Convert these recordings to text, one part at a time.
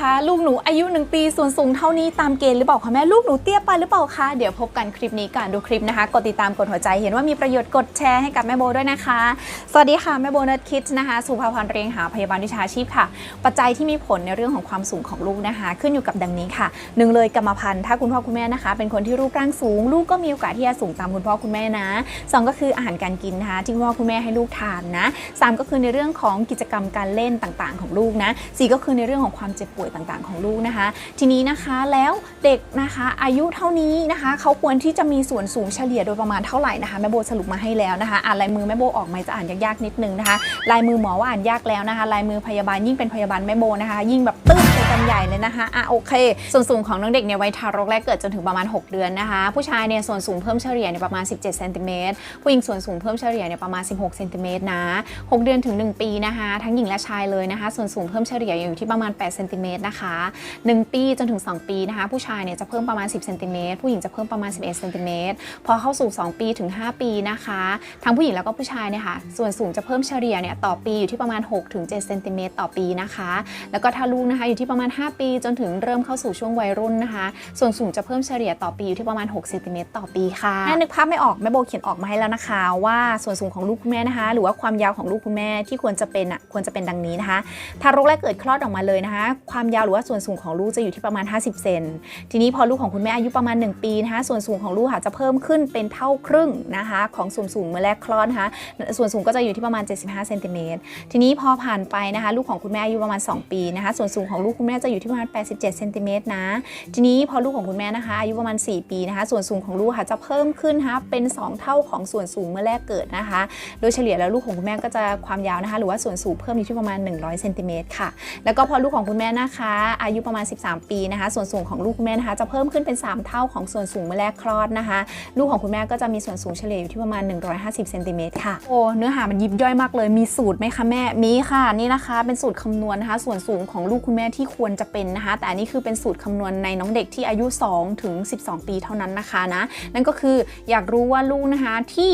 คะลูกหนูอายุ 1 ปีส่วนสูงเท่านี้ตามเกณฑ์หรือเปล่าคะแม่ลูกหนูเตี้ยไปหรือเปล่าคะเดี๋ยวพบกันคลิปนี้ก่อนดูคลิปนะคะกดติดตามกดหัวใจเห็นว่ามีประโยชน์กดแชร์ให้กับแม่โบด้วยนะคะ สวัสดีค่ะแม่โบเนิร์ดคิดนะคะสุภาพรเรียงหาพยาบาลวิชาชีพค่ะ ปัจจัยที่มีผลในเรื่องของความสูงของลูกนะคะ ขึ้นอยู่กับดังนี้ค่ะหนึ่งเลยกรรมพันธุ์ถ้าคุณพ่อคุณแม่นะคะ เป็นคนที่รูปร่างสูง ลูกก็มีโอกาสที่จะสูงตามคุณพ่อคุณแม่นะสองก็คืออาหารการกินนะคะที่คุณพ่อคุณแม่ให้ลูกทานนะสามก็คือในเรื่องของกิจกรรมการเล่นต่างๆ ของลูกนะสี่ก็คือในเรื่องของความเจ็บป่วยต่างๆ ของลูกนะคะ ทีนี้นะคะแล้วเด็กนะคะอายุเท่านี้นะคะเขาควรที่จะมีส่วนสูงเฉลี่ยโดยประมาณเท่าไหร่นะคะแม่โบสรุปมาให้แล้วนะคะอ่านลายมือแม่โบออกไหมจะอ่านยากๆนิดนึงนะคะลายมือหมอว่าอ่านยากแล้วนะคะลายมือพยาบาลยิ่งเป็นพยาบาลแม่โบนะคะ ยิ่งแบบตึ้งไปกันใหญ่เลยนะคะอะโอเค ส่วนสูงของน้องเด็กในวัยทารกแรกเกิดจนถึงประมาณ 6 เดือนนะคะ ผู้ชายเนี่ยส่วนสูงเพิ่มเฉลี่ยเนี่ยประมาณ 17เซนติเมตรผู้หญิงส่วนสูงเพิ่มเฉลี่ยเนี่ยประมาณ 16เซนติเมตรนะ 6 เดือนถึง 1 ปีนะคะ ทั้งหญิงและชายเลยนะคะ ส่วนสูงเพิ่มเฉลี่ยอยู่ที่ประมาณ8เซนติเมตรนะคะ1 ปีจนถึง 2 ปีนะคะ ผู้ชายเนี่ยจะเพิ่มประมาณ 10เซนติเมตรผู้หญิงจะเพิ่มประมาณ 11เซนติเมตรพอเข้าสู่ 2 ปีถึง 5 ปีนะคะทั้งผู้หญิงแล้วก็ผู้ชายเนี่ยค่ะส่วนสูงจะเพิ่มเฉลี่ยเนี่ยต่อปีอยู่ที่ประมาณ6ถึง7เซนติเมตรต่อปีนะคะ แล้วก็ถ้าลูกนะคะอยู่ที่ประมาณ 5 ปี จนถึงเริ่มเข้าสู่ช่วงวัยรุ่นนะคะ ส่วนสูงจะเพิ่มเฉลี่ยต่อปีอยู่ที่ประมาณ6เซนติเมตรต่อปีค่ะถ้านึกภาพไม่ออกแม่โบเขียนออกมาให้แล้วนะคะ ว่าส่วนสูงของลูกคุณแม่นะคะ หรือว่าความยาวของลูกคุณแม่ที่ควรจะเป็นอะควรจะเป็นดังนี้นะคะทารกแรกเกิดคลอดออกมาเลยนะคะความยาวหรือว่าส่วนสูงของลูกจะอยู่ที่ประมาณ 50 เซน ทีนี้พอลูกของคุณแม่อายุประมาณ 1 ปีนะคะ ส่วนสูงของลูกค่ะจะเพิ่มขึ้นเป็นเท่าครึ่งนะคะ ของส่วนสูงเมื่อแรกคลอดนะคะ ส่วนสูงก็จะอยู่ที่ประมาณ 75 เซนติเมตร ทีนี้พอผ่านไปนะคะ ลูกของคุณแม่อายุประมาณ 2 ปีนะคะ ส่วนสูงของลูกคุณแม่จะอยู่ที่ประมาณ 87 เซนติเมตรนะ ทีนี้พอลูกของคุณแม่นะคะอายุประมาณ 4 ปีนะคะ ส่วนสูงของลูกค่ะจะเพิ่มขึ้นนะคะเป็น 2 เท่าของส่วนสูงเมื่อแรกเกิดนะคะ โดยเฉลี่ยแล้วลูกของคุณแม่ก็จะความยาวนะคะ หรือว่าส่วนสูงเพิ่มอยู่ที่ประมาณ 100 เซนติเมตรค่ะ แล้วก็พอลูกของคุณแม่นะคะ อายุประมาณ 13 ปีนะคะ ส่วนสูงของลูกคุณแม่นะคะ จะเพิ่มขึ้นเป็น 3 เท่าของส่วนสูงเมื่อแรกคลอดนะคะ ลูกของคุณแม่ก็จะมีส่วนสูงเฉลี่ยอยู่ที่ประมาณ 150เซนติเมตรค่ะโอ้เนื้อหามันยิบย่อยมากเลยมีสูตรไหมคะแม่มีค่ะนี่นะคะ เป็นสูตรคำนวณนะคะ ส่วนสูงของลูกคุณแม่ที่ควรจะเป็นนะคะ แต่อันนี้คือเป็นสูตรคำนวณในน้องเด็กที่อายุ2ถึง12 ปีเท่านั้นนะคะนะนั่นก็คืออยากรู้ว่าลูกนะคะที่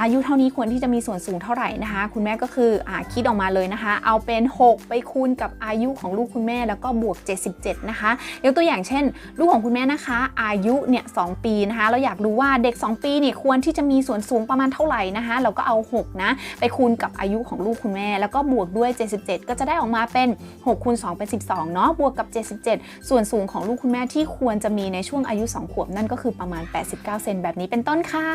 อายุเท่านี้ควรที่จะมีส่วนสูงเท่าไหร่นะคะ คุณแม่ก็คืออ่าคิดออกมาเลยนะคะ เอาเป็น 6 ไปคูณกับอายุของลูกคุณแม่แล้วก็บวก 77 นะคะ ยกตัวอย่างเช่น ลูกของคุณแม่นะคะ อายุเนี่ยสปีนะคะเราอยากรู้ว่าเด็ก 2 ปีเนี่ยควรที่จะมีส่วนสูงประมาณเท่าไหร่นะคะ เราก็เอา 6 นะ ไปคูณกับอายุของลูกคุณแม่ แล้วก็บวกด้วย 77 ก็จะได้ออกมาเป็น6คูณ2เป็น12เนาะบวกกับ 77 ส่วนสูงของลูกคุณแม่ที่ควรจะมีในช่วงอายุ 2 ขวบนั่นก็คือประมาณ 89 เซนแบบนี้เป็นต้นค่ะ